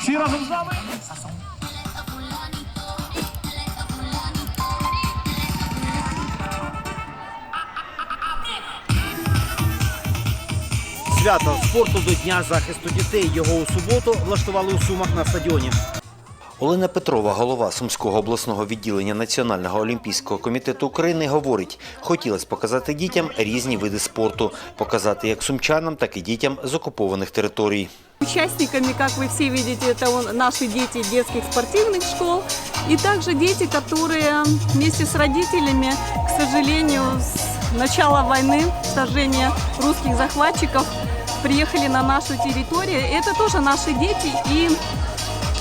Всі разом з нами. Свято спорту до Дня захисту дітей. Його у суботу влаштували у Сумах на стадіоні. Олена Петрова, голова Сумського обласного відділення Національного олімпійського комітету України, говорить, хотілося показати дітям різні види спорту, показати як сумчанам, так і дітям з окупованих територій. Участниками, как вы все видите, это наши дети детских спортивных школ и также дети, которые вместе с родителями, к сожалению, с начала войны, вторжения русских захватчиков, приехали на нашу территорию. Это тоже наши дети, и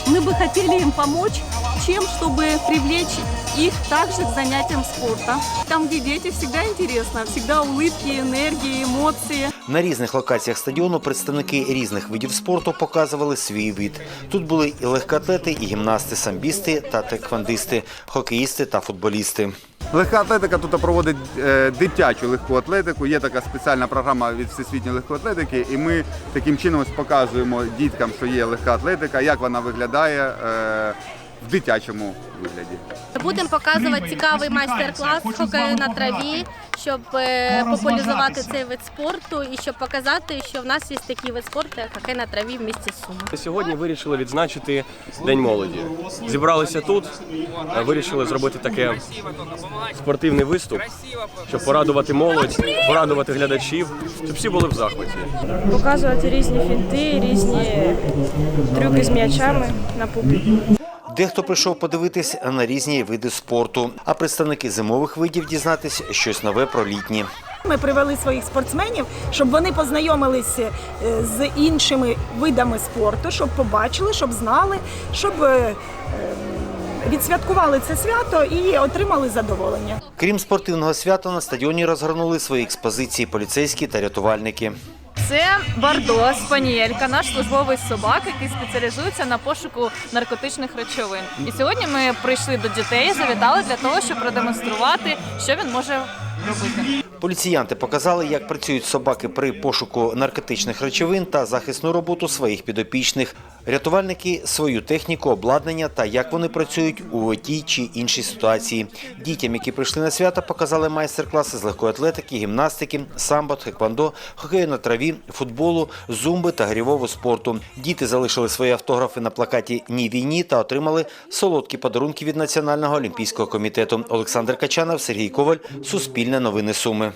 мы бы хотели им помочь чем, чтобы привлечь их также к занятиям спорта. Там, где дети, всегда интересно, всегда улыбки, энергии, эмоции. На різних локаціях стадіону представники різних видів спорту показували свій вид. Тут були і легкоатлети, і гімнасти, самбісти та теквандисти, хокеїсти та футболісти. Легка атлетика тут проводить е, дитячу легку атлетику. Є така спеціальна програма від всесвітньої легкої атлетики, і ми таким чином ось показуємо діткам, що є легка атлетика, як вона виглядає е, в дитячому вигляді. Будемо показувати цікавий майстер-клас хокею на траві, щоб е, популяризувати цей вид спорту і щоб показати, що в нас є такий вид спорту, як хокей на траві в місті Суми. Сьогодні вирішили відзначити День молоді. Зібралися тут, вирішили зробити таке спортивний виступ, щоб порадувати молодь, порадувати глядачів, щоб всі були в захваті. показувати різні фінти, різні трюки з м'ячами на публіку. Дехто прийшов подивитись на різні види спорту, а представники зимових видів дізнатись щось нове про літні. Ми привели своїх спортсменів, щоб вони познайомилися е, з іншими видами спорту, щоб побачили, щоб знали, щоб е, е, відсвяткували це свято і отримали задоволення. Крім спортивного свята, на стадіоні розгорнули свої експозиції поліцейські та рятувальники. Це Бардо, спанієлька, наш службовий собак, який спеціалізується на пошуку наркотичних речовин. І сьогодні ми прийшли до дітей, завітали для того, щоб продемонструвати, що він може Поліціянти показали, як працюють собаки при пошуку наркотичних речовин та захисну роботу своїх підопічних. Рятувальники свою техніку, обладнання та як вони працюють у тій чи іншій ситуації. Дітям, які прийшли на свято, показали майстер-класи з легкої атлетики, гімнастики, самбо, тхеквондо, хокею на траві, футболу, зумби та грівого спорту. Діти залишили свої автографи на плакаті Ні війні та отримали солодкі подарунки від Національного олімпійського комітету. Олександр Качанов, Сергій Коваль, Суспільне новини Суми.